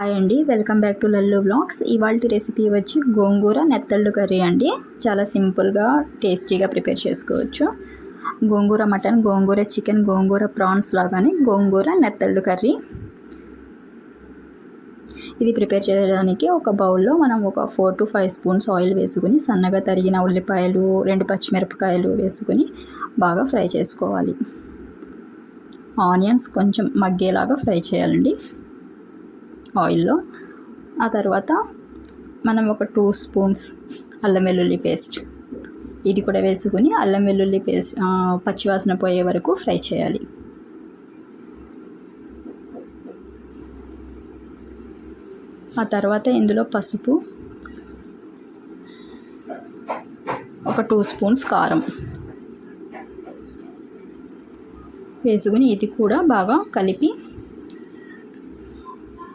Hi అండి welcome back to Lallu blogs ఇవాళ recipe వచ్చి గోంగూర నెత్తళ్ళు కర్రీ అండి. చాలా సింపుల్గా టేస్టీగా ప్రిపేర్ చేసుకోవచ్చు. Gongura mutton gongura chicken gongura prawns లాగానే గోంగూర నెత్తళ్ళు కర్రీ. ఇది ప్రిపేర్ చేయడానికి ఒక బౌల్లో మనం ఒక four to five spoons oil వేసుకుని సన్నగా తరిగిన ఉల్లిపాయలు రెండు పచ్చిమిరపకాయలు వేసుకుని బాగా ఫ్రై చేసుకోవాలి. ఆనియన్స్ కొంచెం మగ్గేలాగా ఫ్రై చేయాలండి. ఆయిల్లో. ఆ తర్వాత మనం ఒక టూ స్పూన్స్ అల్లం వెల్లుల్లి పేస్ట్. ఇది కూడా వేసుకుని అల్లం వెల్లుల్లి పేస్ట్ పచ్చివాసన పోయే వరకు ఫ్రై చేయాలి. ఆ తర్వాత ఇందులో పసుపు ఒక టూ స్పూన్స్ కారం వేసుకుని ఇది కూడా బాగా కలిపి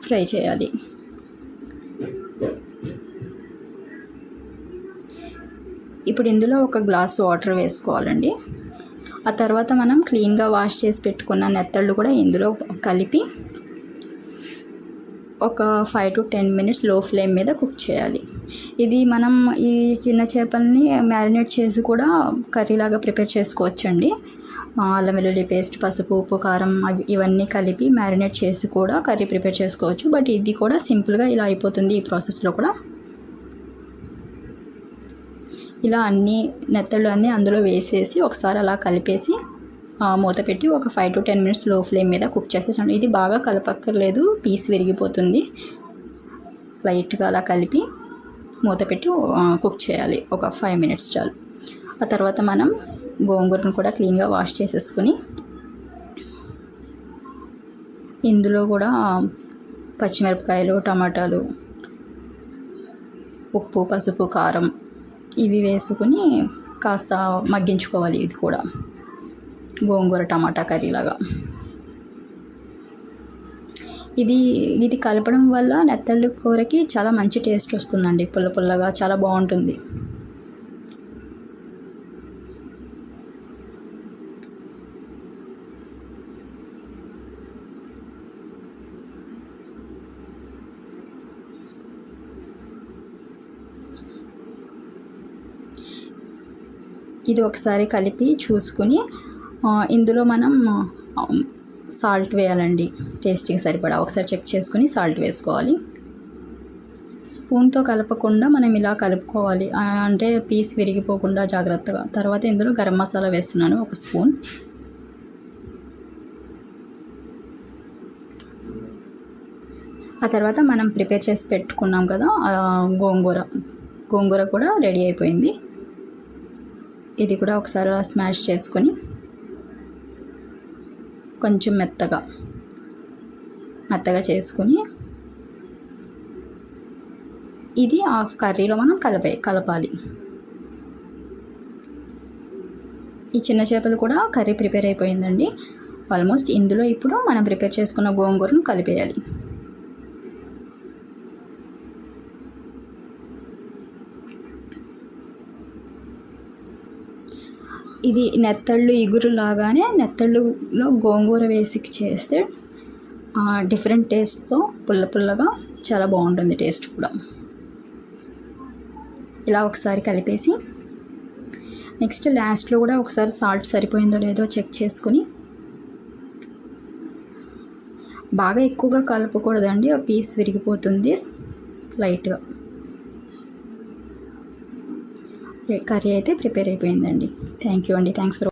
ఫ్రై చేయాలి. ఇప్పుడు ఇందులో ఒక గ్లాస్ వాటర్ వేసుకోవాలండి. ఆ తర్వాత మనం క్లీన్గా వాష్ చేసి పెట్టుకున్న నెత్తళ్ళు కూడా ఇందులో కలిపి ఒక ఫైవ్ టు టెన్ మినిట్స్లో ఫ్లేమ్ మీద కుక్ చేయాలి. ఇది మనం ఈ చిన్న చేపల్ని మ్యారినేట్ చేసి కూడా కర్రీలాగా ప్రిపేర్ చేసుకోవచ్చండి. అల్లం వెల్లుల్లి పేస్ట్ పసుపు ఉప్పు కారం అవి ఇవన్నీ కలిపి మ్యారినేట్ చేసి కూడా కర్రీ ప్రిపేర్ చేసుకోవచ్చు. బట్ ఇది కూడా సింపుల్గా ఇలా అయిపోతుంది ఈ ప్రాసెస్లో కూడా. ఇలా అన్ని నెత్తళ్ళు అన్నీ అందులో వేసేసి ఒకసారి అలా కలిపేసి మూత పెట్టి ఒక ఫైవ్ టు టెన్ మినిట్స్లో ఫ్లేమ్ మీద కుక్ చేసేసాను. ఇది బాగా కలపక్కర్లేదు పీస్ విరిగిపోతుంది. లైట్గా అలా కలిపి మూత పెట్టి కుక్ చేయాలి. ఒక ఫైవ్ మినిట్స్ చాలు. ఆ తర్వాత మనం గోంగూరను కూడా క్లీన్గా వాష్ చేసేసుకుని ఇందులో కూడా పచ్చిమిరపకాయలు టమాటాలు ఉప్పు పసుపు కారం ఇవి వేసుకుని కాస్త మగ్గించుకోవాలి ఇది కూడా. గోంగూర టమాటా కర్రీలాగా. ఇది ఇది కలపడం వల్ల నెత్తళ్ళు కూరకి చాలా మంచి టేస్ట్ వస్తుందండి. పుల్ల పుల్లగా చాలా బాగుంటుంది. ఇది ఒకసారి కలిపి చూసుకుని ఇందులో మనం సాల్ట్ వేయాలండి. టేస్ట్కి సరిపడా. ఒకసారి చెక్ చేసుకుని సాల్ట్ వేసుకోవాలి. స్పూన్తో కలపకుండా మనం ఇలా కలుపుకోవాలి. అంటే పీస్ విరిగిపోకుండా జాగ్రత్తగా. తర్వాత ఇందులో గరం మసాలా వేస్తున్నాను ఒక స్పూన్. ఆ తర్వాత మనం ప్రిపేర్ చేసి పెట్టుకున్నాం కదా గోంగూర. గోంగూర కూడా రెడీ అయిపోయింది. ఇది కూడా ఒకసారి స్మాష్ చేసుకొని కొంచెం మెత్తగా మెత్తగా చేసుకుని ఇది ఆఫ్ కర్రీలో మనం కలిపే కలపాలి. ఈ చిన్న చేపలు కూడా కర్రీ ప్రిపేర్ అయిపోయిందండి. ఆల్మోస్ట్ ఇందులో ఇప్పుడు మనం ప్రిపేర్ చేసుకున్న గోంగూరను కలిపేయాలి. ఇది నెత్తళ్ళు ఇగురు లాగానే నెత్తళ్ళులో గోంగూర వేసి చేస్తే డిఫరెంట్ టేస్ట్తో పుల్ల పుల్లగా చాలా బాగుంటుంది టేస్ట్ కూడా. ఇలా ఒకసారి కలిపేసి నెక్స్ట్ లాస్ట్లో కూడా ఒకసారి సాల్ట్ సరిపోయిందో లేదో చెక్ చేసుకొని బాగా ఎక్కువగా కలపకూడదండి ఆ పీస్ విరిగిపోతుంది లైట్గా కర్రీ అయితే ప్రిపేర్ అయిపోయిందండి. థ్యాంక్ యూ అండి. Thanks for